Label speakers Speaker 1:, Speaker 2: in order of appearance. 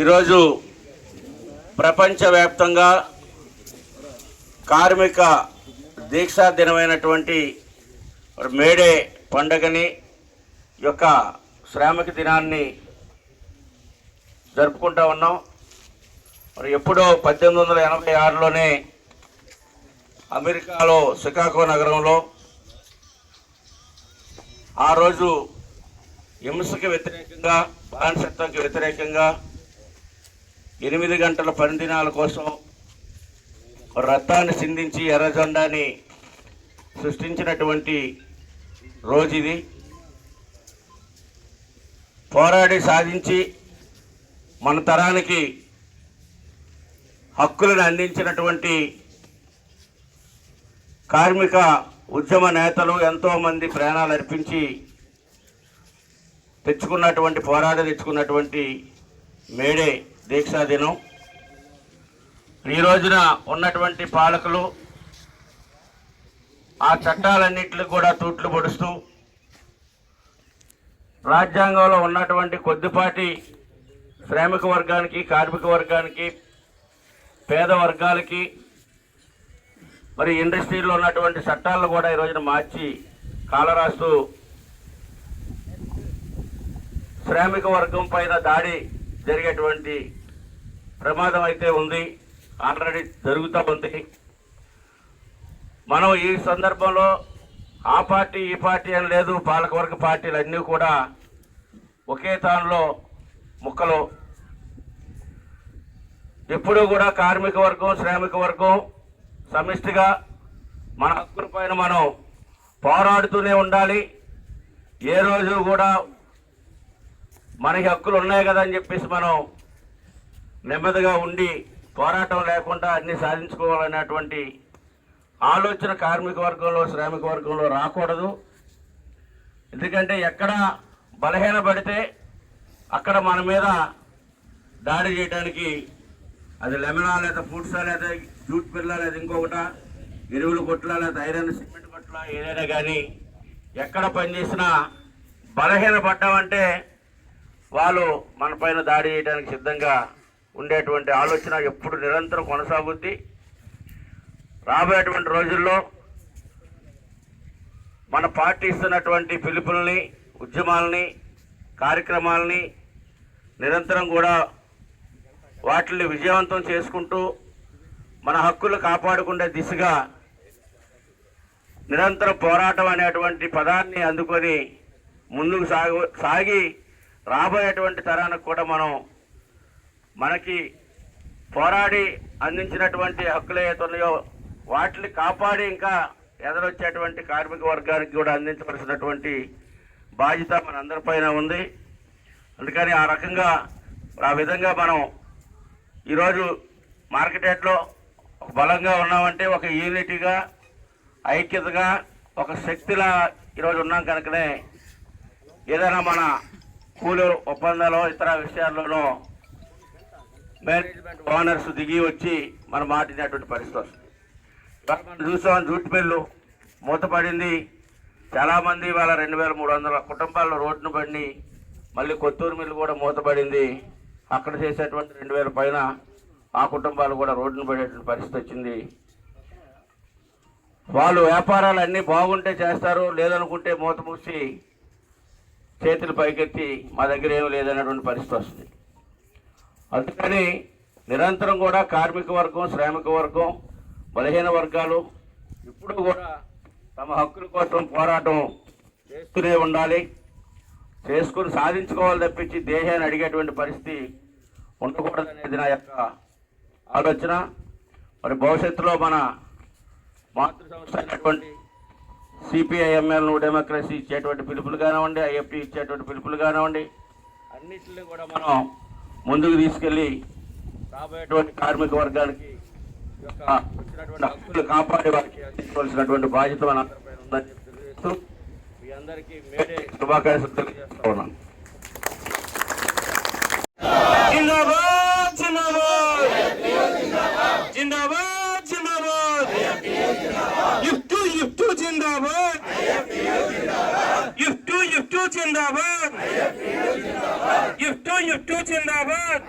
Speaker 1: ఈరోజు ప్రపంచవ్యాప్తంగా కార్మిక దీక్షా దినమైనటువంటి మేడే పండగని యొక్క శ్రామిక దినాన్ని జరుపుకుంటా ఉన్నాం. మరి ఎప్పుడో పద్దెనిమిది వందల ఎనభై ఆరులోనే అమెరికాలో షికాగో నగరంలో ఆ రోజు హింసకి వ్యతిరేకంగా బానిసత్వంకి వ్యతిరేకంగా ఎనిమిది గంటల పనిదినాల కోసం రథాన్ని సింధించి ఎర్రజెండాని సృష్టించినటువంటి రోజు ఇది. పోరాడి సాధించి మన తరానికి హక్కులను అందించినటువంటి కార్మిక ఉద్యమ నేతలు ఎంతోమంది ప్రాణాలు అర్పించి తెచ్చుకున్నటువంటి పోరాట తెచ్చుకున్నటువంటి మేడే. దీక్షా దినం. ఈ రోజున ఉన్నటువంటి పాలకులు ఆ చట్టాలన్నింటినీ కూడా తూట్లు పొడుస్తూ రాజ్యాంగంలో ఉన్నటువంటి కొద్దిపాటి శ్రామిక వర్గానికి కార్మిక వర్గానికి పేద వర్గాలకి మరి ఇండస్ట్రీలో ఉన్నటువంటి చట్టాలను కూడా ఈ రోజున మార్చి కాలరాస్తూ శ్రామిక వర్గం పైన దాడి జరిగేటువంటి ప్రమాదం అయితే ఉంది. ఆల్రెడీ జరుగుతూ ఉంది మనం ఈ సందర్భంలో ఆ పార్టీ ఈ పార్టీ అని లేదు. పాలకవర్గ పార్టీలు అన్నీ కూడా ఒకే తానులో ముక్కలు. ఎప్పుడూ కూడా కార్మిక వర్గం శ్రామిక వర్గం సమిష్టిగా మన హక్కుల పైన మనం పోరాడుతూనే ఉండాలి. ఏ రోజు కూడా మనకి హక్కులు ఉన్నాయి కదా అని చెప్పేసి మనం నెమ్మదిగా ఉండి పోరాటం లేకుండా అన్ని సాధించుకోవాలనేటువంటి ఆలోచన కార్మిక వర్గంలో శ్రామిక వర్గంలో రాకూడదు. ఎందుకంటే ఎక్కడ బలహీన పడితే అక్కడ మన మీద దాడి చేయడానికి అది లెమనా లేదా ఫ్రూట్సా లేదా జూట్ పిల్ల లేదా ఇంకొకట ఎరువులు కొట్ల లేదా ఐరన్ సిమెంట్ కొట్ల ఏదైనా కానీ ఎక్కడ పనిచేసినా బలహీన పడ్డామంటే వాళ్ళు మన పైన దాడి చేయడానికి సిద్ధంగా ఉండేటువంటి ఆలోచన ఎప్పుడు నిరంతరం కొనసాగుద్ది. రాబోయేటువంటి రోజుల్లో మన పార్టీ ఇస్తున్నటువంటి పిలుపుల్ని ఉద్యమాలని కార్యక్రమాలని నిరంతరం కూడా వాటిని విజయవంతం చేసుకుంటూ మన హక్కులు కాపాడుకునే దిశగా నిరంతరం పోరాటం అనేటువంటి పదాన్ని అందుకొని ముందుకు సాగు సాగి రాబోయేటువంటి తరానికి కూడా మనం మనకి పోరాడి అందించినటువంటి హక్కులు ఏవైతే ఉన్నాయో వాటిని కాపాడి ఇంకా ఎదరొచ్చేటువంటి కార్మిక వర్గానికి కూడా అందించవలసినటువంటి బాధ్యత మనందరిపైన ఉంది. అందుకని ఆ రకంగా ఆ విధంగా మనం ఈరోజు మార్కెట్లో బలంగా ఉన్నామంటే ఒక యూనిటీగా ఐక్యతగా ఒక శక్తిలా ఈరోజు ఉన్నాం కనుకనే ఏదైనా మన కూలి ఒప్పందాలు ఇతర విషయాల్లోనూ మేనేజ్మెంట్ ఓనర్స్ దిగి వచ్చి మనం మాట్లాడినటువంటి పరిస్థితి వస్తుంది. మనం చూసాం జూట్ మిల్లు మూతపడింది. చాలామంది ఇవాళ రెండు వేల మూడు వందల కుటుంబాల్లో రోడ్డును పడి మళ్ళీ కొత్తూరు మిల్లు కూడా మూతపడింది. అక్కడ చేసేటువంటి రెండు వేల పైన ఆ కుటుంబాలు కూడా రోడ్డును పడేటువంటి పరిస్థితి వచ్చింది. వాళ్ళు వ్యాపారాలు అన్నీ బాగుంటే చేస్తారు లేదనుకుంటే మూత మూసి చేతులు పైకెత్తి మా దగ్గర ఏమీ లేదనేటువంటి పరిస్థితి వస్తుంది. అందుకని నిరంతరం కూడా కార్మిక వర్గం శ్రామిక వర్గం బలహీన వర్గాలు ఇప్పుడు కూడా తమ హక్కుల కోసం పోరాటం చేస్తూనే ఉండాలి. చేసుకుని సాధించుకోవాలి తప్పించి దేశాన్ని అడిగేటువంటి పరిస్థితి ఉండకూడదనేది నా యొక్క ఆలోచన. మరి భవిష్యత్తులో మన మాతృ సంస్థ అయినటువంటి సిపిఐఎంఎల్ డెమోక్రసీ ఇచ్చేటువంటి పిలుపులు కానివ్వండి ఐఎఫ్టీ ఇచ్చేటువంటి పిలుపులు కానివ్వండి అన్నింటినీ కూడా మనం ముందుకు తీసుకెళ్ళి రాబోయేటువంటి కార్మిక వర్గానికి వచ్చినటువంటి హక్కులు కాపాడే వారికి అందించవలసినటువంటి బాధ్యత మన అందరిపైన ఉందని చెప్పి తెలియజేస్తూ మీ అందరికీ మేడే శుభాకాంక్షలు తెలియజేస్తా ఉన్నాను.
Speaker 2: जिंदाबाद युफ्टू युफ्टू जिंदाबाद युफ्टू युफ्टू जिंदाबाद